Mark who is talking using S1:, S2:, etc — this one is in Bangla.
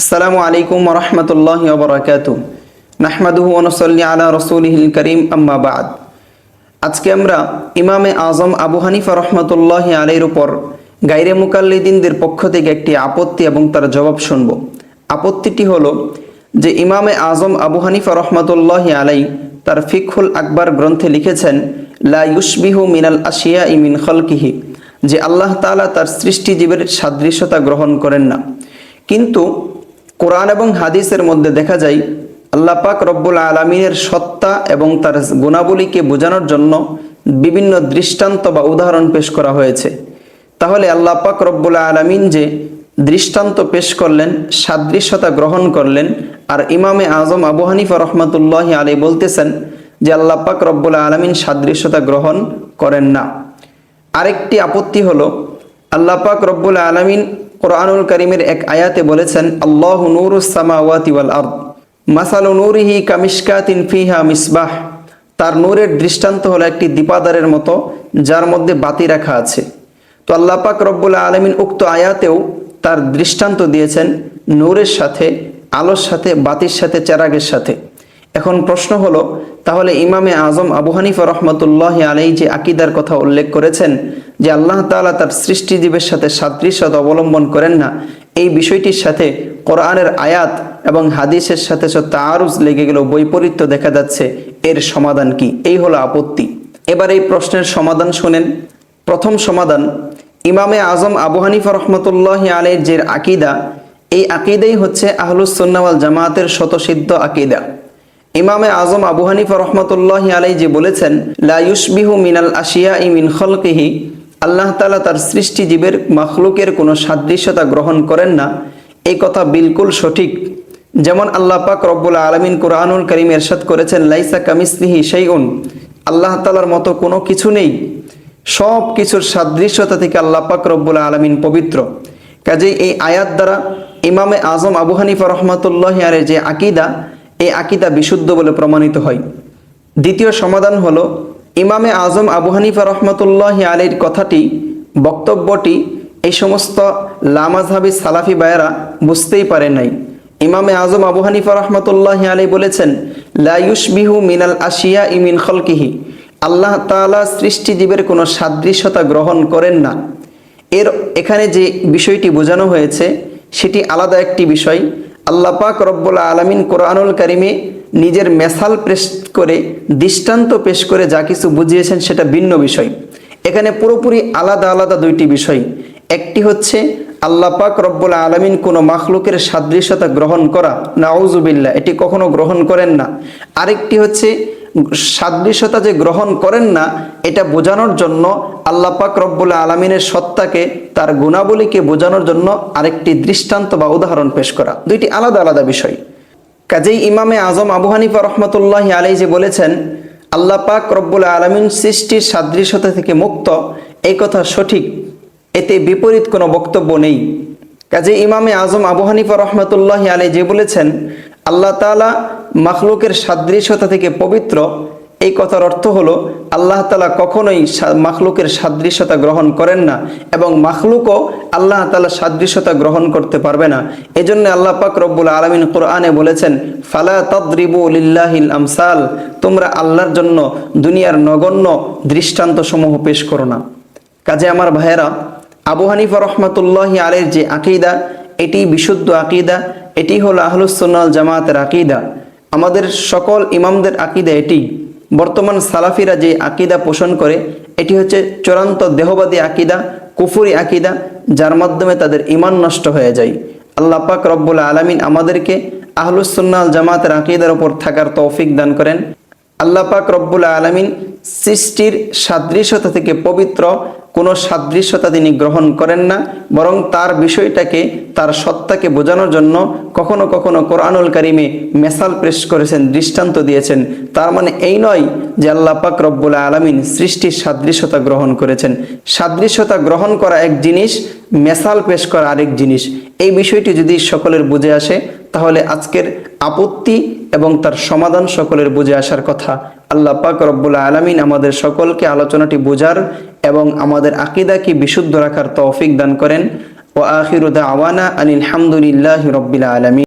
S1: আসসালামু আলাইকুম রহমতুল্লাহ বরকাত। নাহমাদুহু অনুসল্লি আলা রসুলহিল করিম, আম্মা বাদ। আজকে আমরা ইমামে আজম আবু হানিফা রহমতুল্লাহ আলীর উপর গাইরে মুকাল্লিদিনদের পক্ষ থেকে একটি আপত্তি এবং তার জবাব শুনব। আপত্তিটি হলো যে ইমামে আজম আবু হানিফা রহমতুল্লাহ আলাই তার ফিকহুল আকবর গ্রন্থে লিখেছেন, লা ইউসবিহু মিনাল আশিয়া ইমিন খলকিহি। যে আল্লাহ তাআলা তার সৃষ্টিজীবের সাদৃশ্যতা গ্রহণ করেন না। কিন্তু কোরআন এবং হাদিসের মধ্যে দেখা যায়, আল্লাহ পাক রব্বুল আলমিনের সত্তা এবং তার গুণাবলীকে বোঝানোর জন্য বিভিন্ন দৃষ্টান্ত বা উদাহরণ পেশ করা হয়েছে। তাহলে আল্লাহ পাক রব্বুল আলমিন যে দৃষ্টান্ত পেশ করলেন, সাদৃশ্যতা গ্রহণ করলেন, আর ইমামে আজম আবু হানিফা রহমতুল্লাহ আলী বলতেছেন যে আল্লাহ পাক রব্বুল আলমিন সাদৃশ্যতা গ্রহণ করেন না। আরেকটি আপত্তি হলো, আল্লাহ পাক রব্বুল আলমিন কোরআনুল করিমের এক আয়াতে বলেছেন, আল্লাহ নুরুসামাওয়াতি ওয়াল আরদ, মাসালু নূরিহি কামিশকাতিন ফিহা মিসবাহ। তার নূরের দৃষ্টান্ত হলো একটি দীপাদারের মতো, যার মধ্যে বাতি রাখা আছে। তো আল্লাহ পাক রব্বুল আলমিন উক্ত আয়াতেও তার দৃষ্টান্ত দিয়েছেন নূরের সাথে, আলোর সাথে, বাতির সাথে, চেরাগের সাথে। এখন প্রশ্ন হলো, তাহলে ইমামে আজম আবু হানিফা রহমতুল্লাহ আলাই যে আকিদার কথা উল্লেখ করেছেন যে আল্লাহ তাআলা তার সৃষ্টিজীবের সাথে সাদৃশ্যতা অবলম্বন করেন না। এই বিষয়টির সাথে কোরআনের আয়াত এবং হাদিসের সাথে সাথে তারুজ লেগে গেল বৈপরীত্য দেখা যাচ্ছে। এর সমাধান কি? এই হলো আপত্তি। এবার এই প্রশ্নের সমাধান শোনেন। প্রথম সমাধান, ইমামে আজম আবু হানিফা রহমতুল্লাহ আলের যে আকিদা, এই আকিদাই হচ্ছে আহলুসন্নাওয়াল জামায়াতের শতসিদ্ধ আকিদা। ইমামে আজম আবু হানিফা রহমতুল্লাহ আলাই যে বলেছেন লায়ুসবিহু মিনাল আশিয়া ইমিন খলকিহি আল্লাহ তালা তার সৃষ্টিজীবের মখলুকের কোনো সাদৃশ্যতা গ্রহণ করেন না। এই কথা বিলকুল সঠিক। যেমন আল্লাহ পাক রব্বুল আলমিন কোরআনুল করিম এরশাদ করেছেন, লাইসা কামিসলিহি সেইউন আল্লাহ তালার মতো কোনো কিছু নেই। সব কিছুর সাদৃশ্যতা থেকে আল্লাহ পাক রব্বুল আলমিন পবিত্র। কাজেই এই আয়াত দ্বারা ইমামে আজম আবু হানিফা রহমতুল্লাহ আরের যে আকিদা, এই আকিদা বিশুদ্ধ বলে প্রমাণিত হয়। দ্বিতীয় সমাধান হলো ইমামে আজম আবু হানিফা রহমতুল্লাহ আলীর কথাটি, বক্তব্যটি এই সমস্ত লামাজহাবি সালাফি বায়রা বুঝতেই পারে নাই। ইমামে আজম আবু হানিফা রহমতুল্লাহ আলী বলেছেন লায়ুসবিহু মিনাল আশিয়া ইমিন খলকিহি। আল্লাহ তালা সৃষ্টিজীবের কোনো সাদৃশ্যতা গ্রহণ করেন না। এর এখানে যে বিষয়টি বোঝানো হয়েছে, সেটি আলাদা একটি বিষয়। আল্লাহ পাক রব্বুল আলমিন কোরআনুল কারিমে নিজের মেসাল পেশ করে, দৃষ্টান্ত পেশ করে যা কিছু বুঝিয়েছেন সেটা ভিন্ন বিষয়। এখানে পুরোপুরি আলাদা আলাদা দুইটি বিষয়। একটি হচ্ছে, আল্লাহ পাক রব্বুল আলমিন কোনো মাখলুকের সাদৃশ্যতা গ্রহণ করা নাউজুবিল্লা এটি কখনো গ্রহণ করেন না। আরেকটি হচ্ছে, সাদৃশ্যতা যে গ্রহণ করেন না, এটা বোঝানোর জন্য আল্লাহ পাক রব্বুল আলমিনের সত্তাকে, তার গুণাবলীকে বোঝানোর জন্য আরেকটি দৃষ্টান্ত বা উদাহরণ পেশ করা। দুইটি আলাদা আলাদা বিষয়। কাজেই ইমামে আজম আবু হানিফা রহমতুল্লাহ আলাই যে বলেছেন, আল্লাহ পাক রব্বুল আলমিন সৃষ্টির সাদৃশ্যতা থেকে মুক্ত, এই কথা সঠিক, এতে বিপরীত কোনো বক্তব্য নেই। কাজে ইমামে আজম আবু হানিফা রহমতুল্লাহ আলাই যে বলেছেন, আল্লাহ তালা মাখলুকের সাদৃশ্যতা থেকে পবিত্র এই কথার অর্থ হলো, আল্লাহ তালা কখনোই মাখলুকের সাদৃশ্যতা গ্রহণ করেন না এবং মাখলুকও আল্লাহ তালা সাদৃশ্যতা গ্রহণ করতে পারবে না। এজন্য আল্লাহ পাক রব্বুল আলমিন কোরআনে বলেছেন, ফালা তদ্রিবু লিল্লাহিল আমসাল, তোমরা আল্লাহর জন্য দুনিয়ার নগণ্য দৃষ্টান্ত সমূহ পেশ করো না। কাজে আমার ভাইয়েরা, আবু হানিফা রহমতুল্লাহ আলের যে আকিদা, এটি বিশুদ্ধ আকিদা, এটি হলো আহলুসন্নাল জামাতের আকিদা। আমাদের সকল ইমামদের আকিদা এটি। বর্তমান সালাফিরা যে আকিদা পোষণ করে, এটি হচ্ছে চূড়ান্ত দেহবাদী আকিদা, কুফুরি আকিদা, যার মাধ্যমে তাদের ইমান নষ্ট হয়ে যায়। আল্লাহ পাক রব্বুল আলমিন আমাদেরকে আহলুসন্নাল জামাতের আকিদার ওপর থাকার তৌফিক দান করেন। আল্লাহ পাক রব্বুল আলমিন সৃষ্টির সাদৃশ্যতা থেকে পবিত্র, কোনো সাদৃশ্যতা তিনি গ্রহণ করেন না, বরং তার বিষয়টাকে, তার সত্তাকে বোঝানোর জন্য কখনো কখনো কোরআনুল কারিমে মেসাল পেশ করেছেন, দৃষ্টান্ত দিয়েছেন। তার মানে এই নয় যে আল্লাহ পাক রব্বুল আলমিন সৃষ্টির সাদৃশ্যতা গ্রহণ করেছেন। সাদৃশ্যতা গ্রহণ করা এক জিনিস, মেসাল পেশ করা আরেক জিনিস। এই বিষয়টি যদি সকলের বুঝে আসে, তাহলে আজকের আপত্তি এবং তার সমাধান সকলের বুঝে আসার কথা। আল্লাহ পাক রব্বুল আলমিন আমাদের সকলকে আলোচনাটি বোঝার এবং আমাদের আকিদাকে বিশুদ্ধ রাখার তৌফিক দান করেন। ও আখিরুদা আওয়ানা আনিল হামদুলিল্লাহ রব্বিল আলমী